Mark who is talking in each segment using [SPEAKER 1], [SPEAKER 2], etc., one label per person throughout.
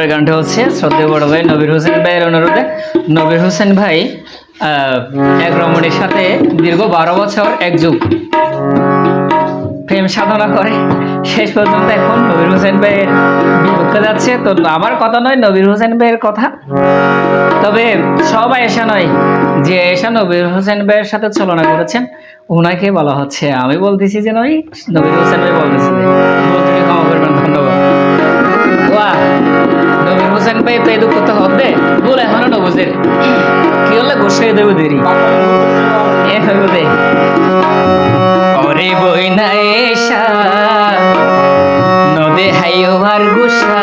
[SPEAKER 1] এবার গানটা হচ্ছে শ্রদ্ধেয় বড় ভাই নবীর হোসেন ভাইয়ের অনুরোধে। নবীর হোসেন ভাই এক রমণীর সাথে দীর্ঘ বারো বছর এক যুগ। প্রেম সাধনা করে। শেষ পর্যন্ত এখন নবীর হোসেন ভাইয়ের বিপক্ষে যাচ্ছে। তো আমার কথা নয়, নবীর হোসেন ভাইয়ের কথা। তবে সবাই এসা নয় যে এসা নবীর হোসেন ভাইয়ের সাথে তুলনা করেছেন। ওনাকে বলা হচ্ছে। আমি বলতেছি যে নয়, নবীর হোসেন ভাই বলতেছি ক্ষমা করবেন, ধন্যবাদ। ওয়া নবীর হোসেন ভাই, তো এই দুঃখ তো হবে ভুল এখনও নবুজের কি হলে গোসাই দেবো দেরি? এ হইব দে। ওরে বই না এসা, নদে হাইও আর গুসা।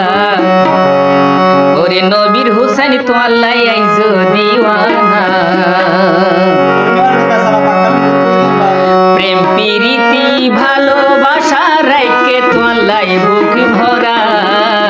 [SPEAKER 1] ওরে নবীর হোসেন তো আল্লাহ আইজো দিওয়ানা। প্রেম ভালোবাসা রাইকে তো আল্লাহ বুক ভরা।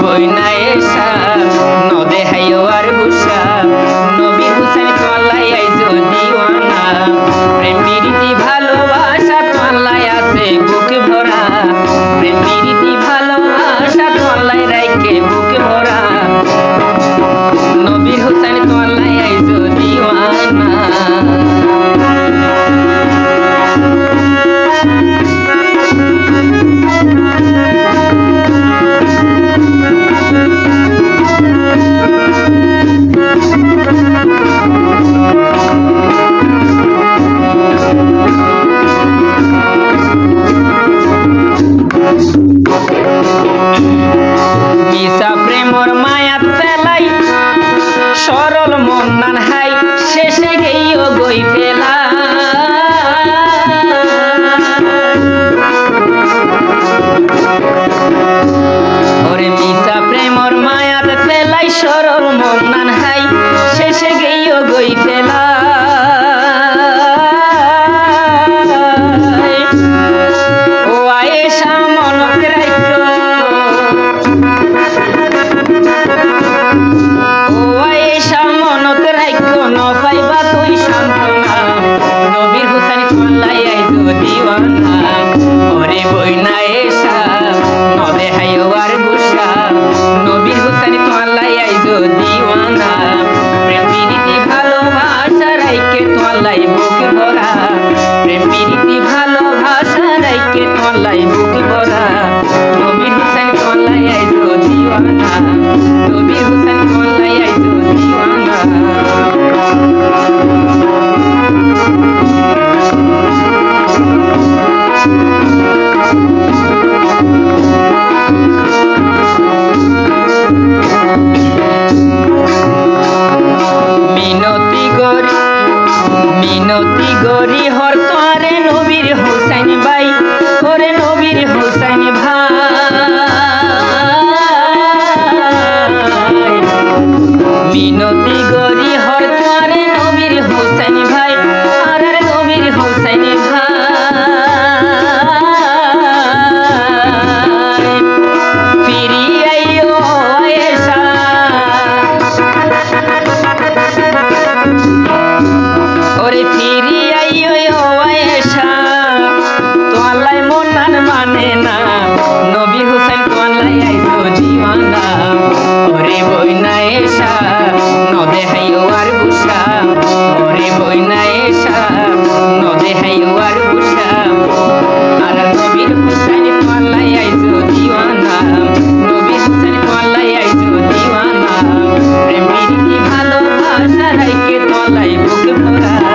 [SPEAKER 1] ওরে বইনা এসা নদে হাইও আর বুসা। নবী হুসেন পাল্লাই আইজো দিওয়ানা প্রেম প্রীতি ভালোবাসা পাল্লাই আছে বুক ভরা। প্রেম প্রীতি ভালোবাসা পাল্লাই রাইকে মন্নান হাই শেষে গেইও গই পেলা পাল্লাই আইজো দিওয়ানা ওরে বইনা এসা নদে হাইওয়ার গুসা নবীর তোমার পাল্লাই আইজো দিওয়ানা Like it all like book